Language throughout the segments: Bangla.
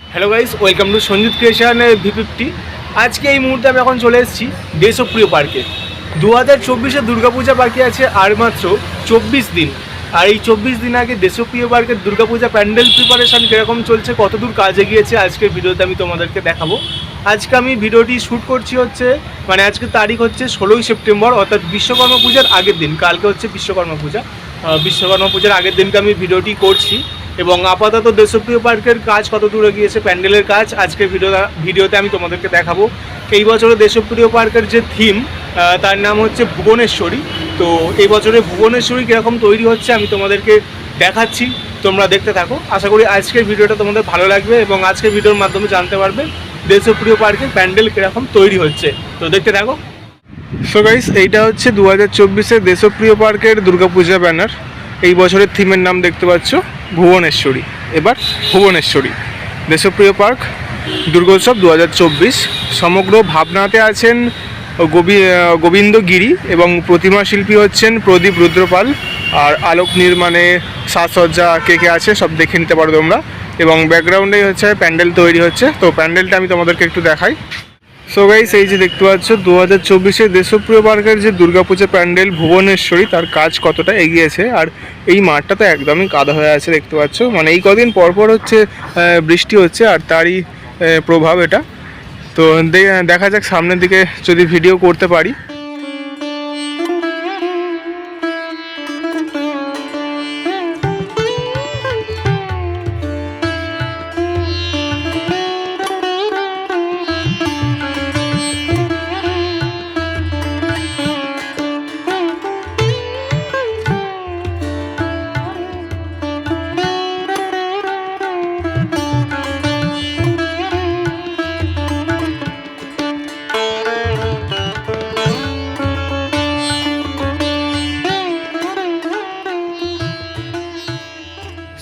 Hello guys welcome to Sanjit creation V fifty আজকে এই মুহূর্তে আমি এখন চলে এসেছি দেশপ্রিয় পার্কে। দু হাজার চব্বিশে দুর্গাপূজা বাকি আছে আর মাত্র চব্বিশ দিন। আর এই চব্বিশ দিন আগে দেশপ্রিয় পার্কের দুর্গাপূজা প্যান্ডেল প্রিপারেশন কীরকম চলছে, কতদূর কাজে গিয়েছে আজকের ভিডিওতে আমি তোমাদেরকে দেখাবো। আজকে আমি ভিডিওটি শ্যুট করছি হচ্ছে মানে আজকে তারিখ হচ্ছে ষোলোই সেপ্টেম্বর, অর্থাৎ বিশ্বকর্মা পূজার আগের দিন, কালকে হচ্ছে বিশ্বকর্মা পূজা। বিশ্বকর্মা পূজার আগের দিনকে আমি ভিডিওটি করছি এবং আপাতত দেশপ্রিয় পার্কের কাজ কত দূরে গিয়েছে প্যান্ডেলের কাজ আজকের ভিডিও ভিডিওতে আমি তোমাদেরকে দেখাবো। এই বছরে দেশপ্রিয় পার্কের যে থিম তার নাম হচ্ছে ভুবনেশ্বরী। তো এই বছরে ভুবনেশ্বরী কীরকম তৈরি হচ্ছে আমি তোমাদেরকে দেখাচ্ছি, তোমরা দেখতে থাকো। আশা করি আজকের ভিডিওটা তোমাদের ভালো লাগবে এবং আজকের ভিডিওর মাধ্যমে জানতে পারবে দেশপ্রিয় পার্কে প্যান্ডেল কীরকম তৈরি হচ্ছে। তো দেখতে থাকো। সো গাইস এইটা হচ্ছে দু হাজার চব্বিশের দেশপ্রিয় পার্কের দুর্গাপূজা ব্যানার। এই বছরের থিমের নাম দেখতে পাচ্ছ, ভুবনেশ্বরী। এবার ভুবনেশ্বরী। দেশপ্রিয় পার্ক, দুর্গোৎসব দু হাজার চব্বিশ। সমগ্র ভাবনাতে আছেন গোবিন্দ গিরি এবং প্রতিমা শিল্পী হচ্ছেন প্রদীপ রুদ্রপাল আর আলোক নির্মাণে সাজসজ্জা কে কে আছে সব দেখে নিতে পারো তোমরা। এবং ব্যাকগ্রাউন্ডেই হচ্ছে প্যান্ডেল তৈরি হচ্ছে। তো প্যান্ডেলটা আমি তোমাদেরকে একটু দেখাই। সো গাইস এই যে দেখতে পাচ্ছ দু হাজার চব্বিশে দেশপ্রিয় পার্কের যে দুর্গাপূজা প্যান্ডেল ভুবনেশ্বরী, তার কাজ কতটা এগিয়েছে আর এই মাঠটা তো একদমই কাদা হয়ে আছে দেখতে পাচ্ছ। মানে এই কদিন পরপর হচ্ছে বৃষ্টি হচ্ছে আর তারই প্রভাব এটা। তো দেখা যাক সামনের দিকে যদি ভিডিও করতে পারি।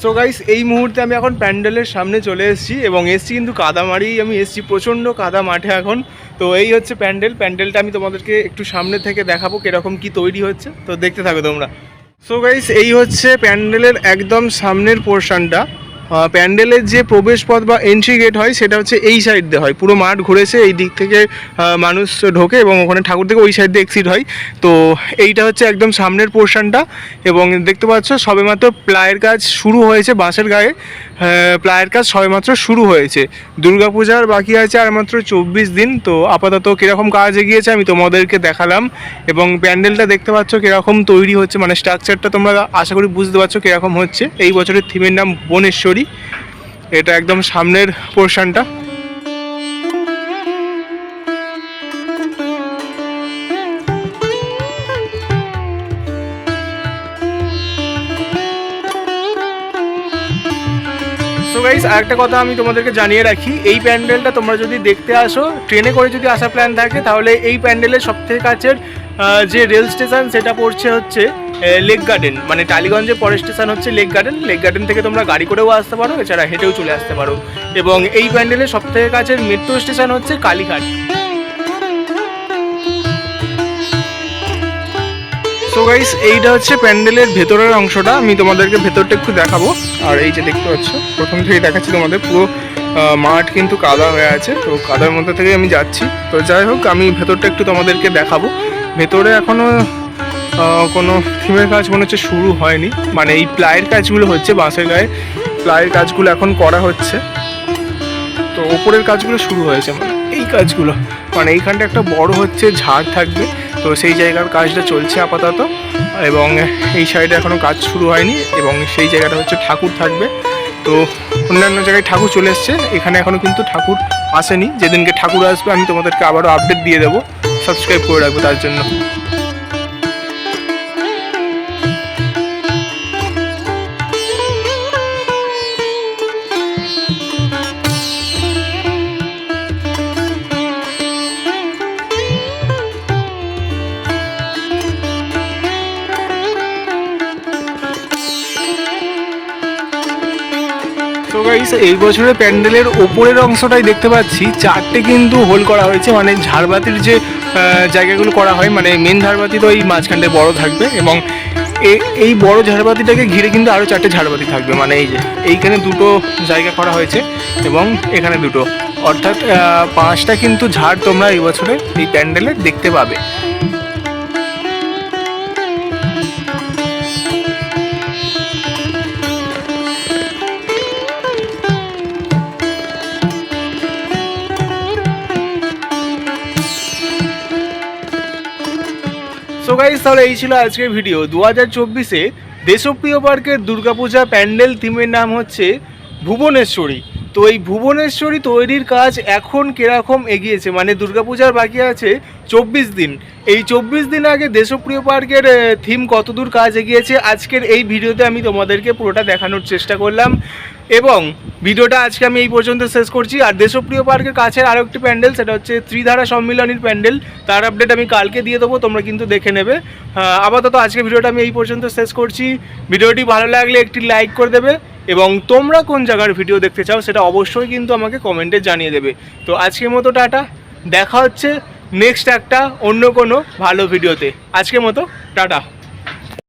সো গাইস এই মুহূর্তে আমি এখন প্যান্ডেলের সামনে চলে এসেছি এবং এসছি কিন্তু কাদামারি। আমি এসছি প্রচণ্ড কাদা মাঠে এখন। তো এই হচ্ছে প্যান্ডেল। প্যান্ডেলটা আমি তোমাদেরকে একটু সামনে থেকে দেখাবো কীরকম কি তৈরি হচ্ছে। তো দেখতে থাকো তোমরা। সো গাইস এই হচ্ছে প্যান্ডেলের একদম সামনের পোর্শনটা প্যান্ডেলের যে প্রবেশপথ বা এন্ট্রি গেট হয়, সেটা হচ্ছে এই সাইড দিয়ে হয়। পুরো মাঠ ঘুরেছে, এই দিক থেকে মানুষ ঢোকে এবং ওখানে ঠাকুর থেকে ওই সাইড দিয়ে এক্সিট হয়। তো এইটা হচ্ছে একদম সামনের পোর্শনটা এবং দেখতে পাচ্ছ, সবেমাত্র প্লায়ের কাজ শুরু হয়েছে বাঁশের গায়ে। প্লায়ের কাজ সবেমাত্র শুরু হয়েছে। দুর্গাপূজার বাকি আছে আর মাত্র চব্বিশ দিন, তো আপাতত কীরকম কাজ এগিয়েছে আমি তোমাদেরকে দেখালাম এবং প্যান্ডেলটা দেখতে পাচ্ছ কীরকম তৈরি হচ্ছে মানে স্ট্রাকচারটা তোমরা আশা করি বুঝতে পারছ কীরকম হচ্ছে। এই বছরের থিমের নাম বনেশ্বরী। এটা একদম সামনের পোর্শনটা। সো গাইস আরেকটা কথা আমি তোমাদেরকে জানিয়ে রাখি এই প্যান্ডেলটা তোমরা যদি দেখতে আসো ট্রেনে করে যদি আসার প্ল্যান থাকে তাহলে এই প্যান্ডেলের সবথেকে কাছের আহ, যে রেল স্টেশন, সেটা পড়ছে হচ্ছে লেক গার্ডেন মানে টালিগঞ্জের পরের স্টেশন হচ্ছে লেক গার্ডেন লেক গার্ডেন থেকে তোমরা গাড়ি করেও আসতে পারো, এছাড়া হেঁটেও চলে আসতে পারো। এবং এই প্যান্ডেলের সবথেকে কাছের মেট্রো স্টেশন হচ্ছে কালীঘাট। সো গাইস এইটা হচ্ছে প্যান্ডেলের ভেতরের অংশটা। আমি তোমাদেরকে ভেতরটা একটু দেখাবো। আর এই যে দেখতে পাচ্ছ, প্রথম থেকেই দেখাচ্ছি তোমাদের। পুরো মাঠ কিন্তু কাদা হয়ে আছে। তো কাদার মধ্যে থেকে আমি যাচ্ছি। তো যাই হোক, আমি ভেতরটা একটু তোমাদেরকে দেখাবো। ভেতরে এখনও আহ, কোনো থিমের কাজ মনে হচ্ছে শুরু হয়নি। মানে এই প্লায়ের কাজগুলো হচ্ছে বাঁশের গায়ে। প্লায়ের কাজগুলো এখন করা হচ্ছে। তো ওপরের কাজগুলো শুরু হয়েছে মানে এই কাজগুলো। মানে এইখানটা একটা বড় হচ্ছে ঝাড় থাকবে। তো সেই জায়গার কাজটা চলছে আপাতত। এবং এই সাইডে এখনও কাজ শুরু হয়নি এবং সেই জায়গাটা হচ্ছে ঠাকুর থাকবে। তো অন্যান্য জায়গায় ঠাকুর চলে এসছে। এখানে এখনও কিন্তু ঠাকুর আসেনি। যেদিনকে ঠাকুর আসবে আমি তোমাদেরকে আবারও আপডেট দিয়ে দেবো। সাবস্ক্রাইব করে রাখব তার জন্য। এই বছরের প্যান্ডেলের ওপরের অংশটাই দেখতে পাচ্ছি। চারটে কিন্তু হোল করা হয়েছে মানে ঝাড়বাতির যে জায়গাগুলো করা হয় মানে মেন ঝাড়বাতি তো এই মাঝখানটায় বড় থাকবে এবং এই বড় ঝাড়বাতিটাকে ঘিরে কিন্তু আরও চারটে ঝাড়বাতি থাকবে মানে এই যে, এইখানে দুটো জায়গা করা হয়েছে এবং এখানে দুটো। অর্থাৎ পাঁচটা কিন্তু ঝাড় তোমরা এই বছরে এই প্যান্ডেলে দেখতে পাবে। সো গাইজ তাহলে এই ছিল আজকের ভিডিও দু হাজার চব্বিশে দেশপ্রিয় পার্কের দুর্গাপূজা প্যান্ডেল থিমের নাম হচ্ছে ভুবনেশ্বরী। তো এই ভুবনেশ্বরী তৈরির কাজ এখন কীরকম এগিয়েছে? মানে দুর্গাপূজার বাকি আছে চব্বিশ দিন। এই চব্বিশ দিন আগে দেশপ্রিয় পার্কের থিম কতদূর কাজ এগিয়েছে? আজকের এই ভিডিওতে আমি তোমাদেরকে পুরোটা দেখানোর চেষ্টা করলাম। এবং ভিডিওটা আজকে আমি এই পর্যন্ত শেষ করছি। আর দেশপ্রিয় পার্কের কাছের আরও একটি প্যান্ডেল, সেটা হচ্ছে ত্রিধারা সম্মিলনীর প্যান্ডেল। তার আপডেট আমি কালকে দিয়ে দেবো, তোমরা কিন্তু দেখে নেবে। আপাতত আজকে ভিডিওটা আমি এই পর্যন্ত শেষ করছি। ভিডিওটি ভালো লাগলে একটি লাইক করে দেবে। এবং তোমরা কোন জায়গার ভিডিও দেখতে চাও সেটা অবশ্যই কিন্তু আমাকে কমেন্টে জানিয়ে দেবে। তো আজকের মতো টাটা, দেখা হচ্ছে নেক্সট একটা অন্য কোনো ভালো ভিডিওতে আজকের মতো টাটা।